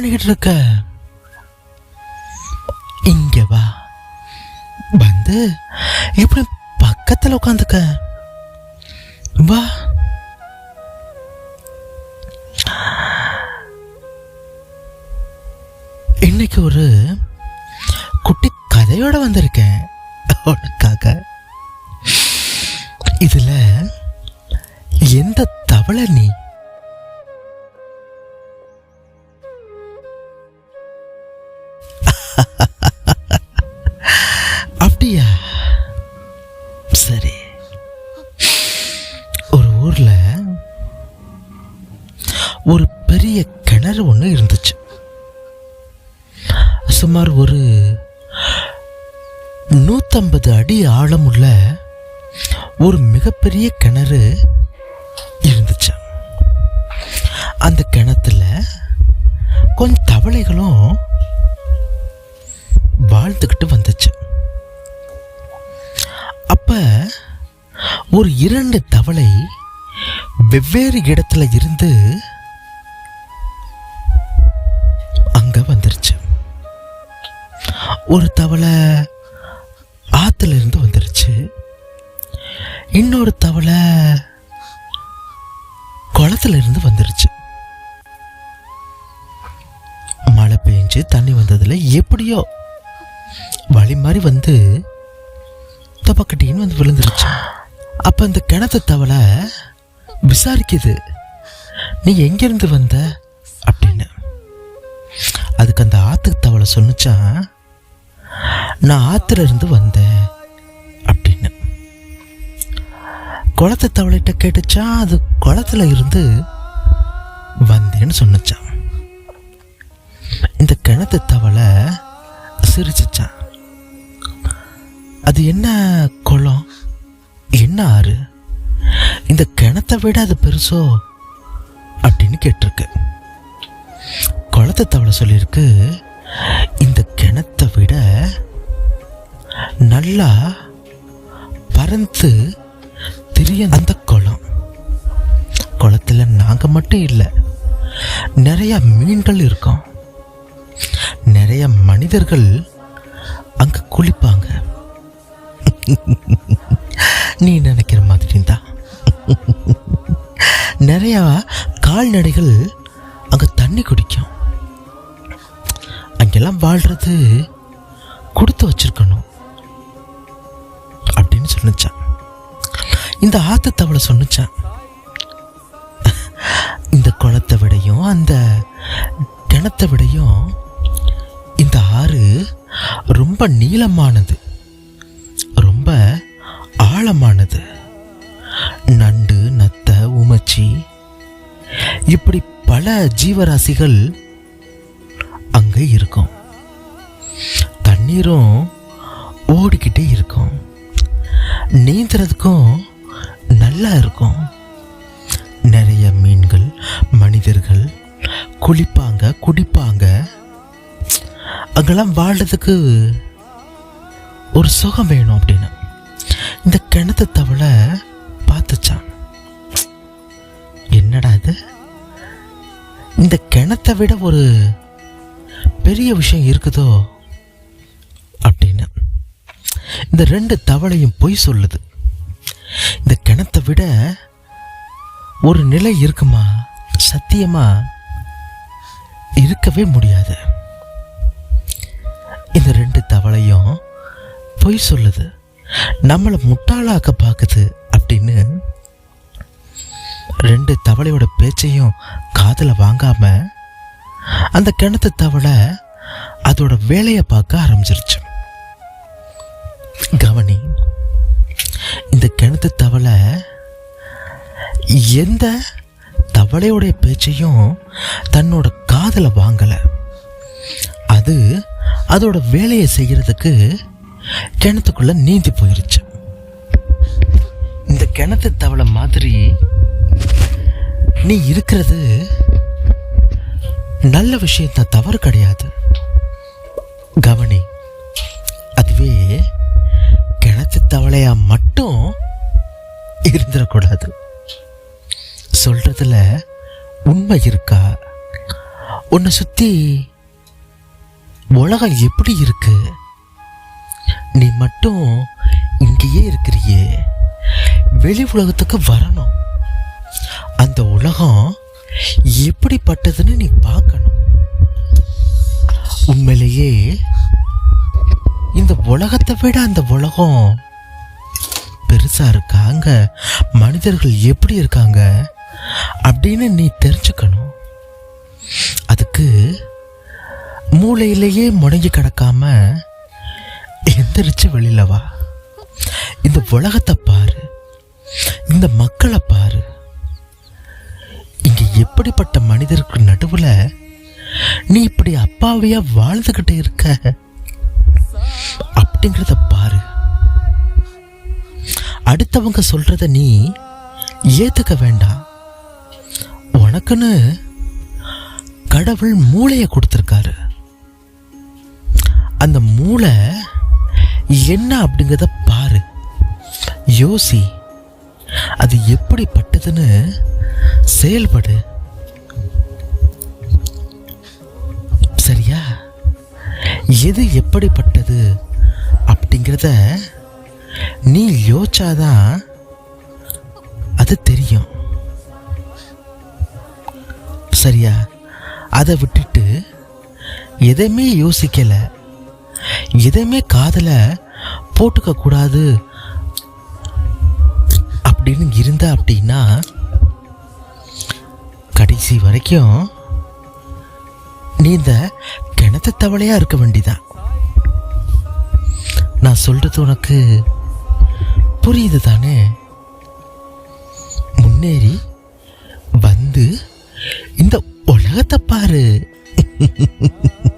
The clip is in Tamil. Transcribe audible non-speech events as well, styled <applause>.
பண்ணிக்கிட்டு இருக்க இங்க வா. வந்து இப்படி பக்கத்துல உட்காந்துக்க வா. இன்னைக்கு ஒரு குட்டி கதையோட வந்திருக்கேன். உனக்காக. இதுல எந்த தவளை நீ சுமார் ஒரு நூற்றம்பது அடி ஆழமுள்ள ஒரு மிகப்பெரிய கிணறு இருந்துச்சு. அந்த கிணத்துல கொஞ்சம் தவளைகளும் வாழ்ந்துக்கிட்டு வந்துச்சு. அப்ப ஒரு இரண்டு தவளை வெவ்வேறு இடத்துல இருந்து அங்க வந்து ஒரு தவளை ஆற்றுல இருந்து வந்துருச்சு. இன்னொரு தவளை குளத்துல இருந்து வந்துருச்சு. மழை பெஞ்சு தண்ணி வந்ததில் எப்படியோ வழி மாதிரி வந்து தொப்பக்கட்டின்னு வந்து விழுந்துருச்சு. அப்போ அந்த கிணத்து தவளை விசாரிக்குது நீ எங்கேருந்து வந்த? அப்படின்னு. அதுக்கு அந்த ஆத்து தவளை சொன்னிச்சான் நான் ஆத்துல இருந்து வந்தேன் அப்படின்னு. குளத்து தவளைகிட்ட கேட்டுச்சா அது குளத்துல இருந்து வந்தேன்னு சொன்னச்சான் இந்த கிணத்து தவளை சிரிச்சிச்சான் அது என்ன குளம்? என்ன ஆறு? இந்த கிணத்தை விட அது பெருசோ? அப்படின்னு கேட்டிருக்கு. குளத்தை தவளை சொல்லியிருக்கு இந்த கிணத்தை விட நல்லா பறந்து தெரிய அந்த குளம். குளத்தில் நாங்கள் மட்டும் இல்லை நிறைய மீன்கள் இருக்கோம். நிறைய மனிதர்கள் அங்கே குளிப்பாங்க. <laughs> நீ நினைக்கிற மாதிரி தான் நிறையா கால்நடைகள் அங்கே தண்ணி குடிக்கும். அங்கெல்லாம் வாழ்கிறது கொடுத்து வச்சிருக்கணும். அப்படின்னு சொன்னிச்சான் இந்த ஆத்தத்தை அவளை சொன்னிச்சான். இந்த குளத்தை விடையும் அந்த கிணத்தை விடையும் இந்த ஆறு ரொம்ப நீளமானது. ரொம்ப ஆழமானது. நண்டு நத்தை உமச்சி இப்படி பல ஜீவராசிகள் அங்கே இருக்கும். தண்ணீரும் ஓடிக்கிட்டே இருக்கும். நீந்துறதுக்கும் நல்லா இருக்கும். நிறைய மீன்கள் மனிதர்கள் குளிப்பாங்க குடிப்பாங்க. அங்கெல்லாம் வாழ்கிறதுக்கு ஒரு சுகம் வேணும் அப்படின்னு. இந்த கிணத்து தவளை பார்த்துச்சான் என்னடா இது? இந்த கிணத்தை விட ஒரு பெரிய விஷயம் இருக்குதோ அப்படின்னு. இந்த ரெண்டு தவளையும் பொய் சொல்லுது. இந்த கிணத்தை விட ஒரு நிலை இருக்குமா? சத்தியமா? இருக்கவே முடியாது. இந்த ரெண்டு தவளையும் பொய் சொல்லுது. நம்மளை முட்டாளாக்க பார்க்குது அப்படின்னு ரெண்டு தவளையோட பேச்சையும் காதில் வாங்காம அந்த கிணத்து தவளை அதோட வேலையை பார்க்க ஆரம்பிச்சிருச்சு. கவனி இந்த கிணத்து தவளை எந்த தவளையோடைய பேச்சையும் தன்னோட காதல வாங்கலை. அது அதோட வேலையை செய்யறதுக்கு கிணத்துக்குள்ள நீந்தி போயிருச்சு. இந்த கிணத்து தவளை மாதிரி நீ இருக்கிறது நல்ல விஷயத்த தவறு கிடையாது. தவளையா மட்டும் இருந்துடக்கூடாது சொல்றதுல உண்மை இருக்கா? உன்னை சுத்தி உலகம் எப்படி இருக்கு? நீ மட்டும் இங்கேயே இருக்கிறியே. வெளி உலகத்துக்கு வரணும். அந்த உலகம் எப்படிப்பட்டதுன்னு நீ பார்க்கணும். உண்மையிலேயே இந்த உலகத்தை விட அந்த உலகம் பெருசா இருக்காங்க? மனிதர்கள் எப்படி இருக்காங்க? அப்படின்னு நீ தெரிஞ்சுக்கணும். அதுக்கு மூளையிலேயே முடங்கி கிடக்காம எந்திரிச்சு வெளியில வா. இந்த உலகத்தை பாரு. இந்த மக்களை பாரு. இங்க எப்படிப்பட்ட மனிதருக்கு நடுவுல நீ இப்படி அப்பாவியா வாழ்ந்துகிட்டே இருக்க? அப்படிங்கிறத பாரு. அடுத்தவங்க சொல்கிறத நீ ஏற்றுக்க வேண்டாம். உனக்குன்னு கடவுள் மூளையை கொடுத்துருக்காரு. அந்த மூளை என்ன அப்படிங்கிறத பாரு. யோசி அது எப்படிப்பட்டதுன்னு செயல்படு. சரியா? எது எப்படிப்பட்டது அப்படிங்கிறத நீ யோசிச்சாதான் அது தெரியும். சரியா? அதை விட்டுட்டு எதையுமே யோசிக்கலை. எதையுமே காதில் போட்டுக்க கூடாது அப்படின்னு இருந்த அப்படின்னா கடைசி வரைக்கும் நீ இந்த கிணத்து தவளையாக இருக்க வேண்டிதான். நான் சொல்கிறது உனக்கு புரியுது தானே முன்னேறி வந்து இந்த உலகத்தை பாரு. <laughs>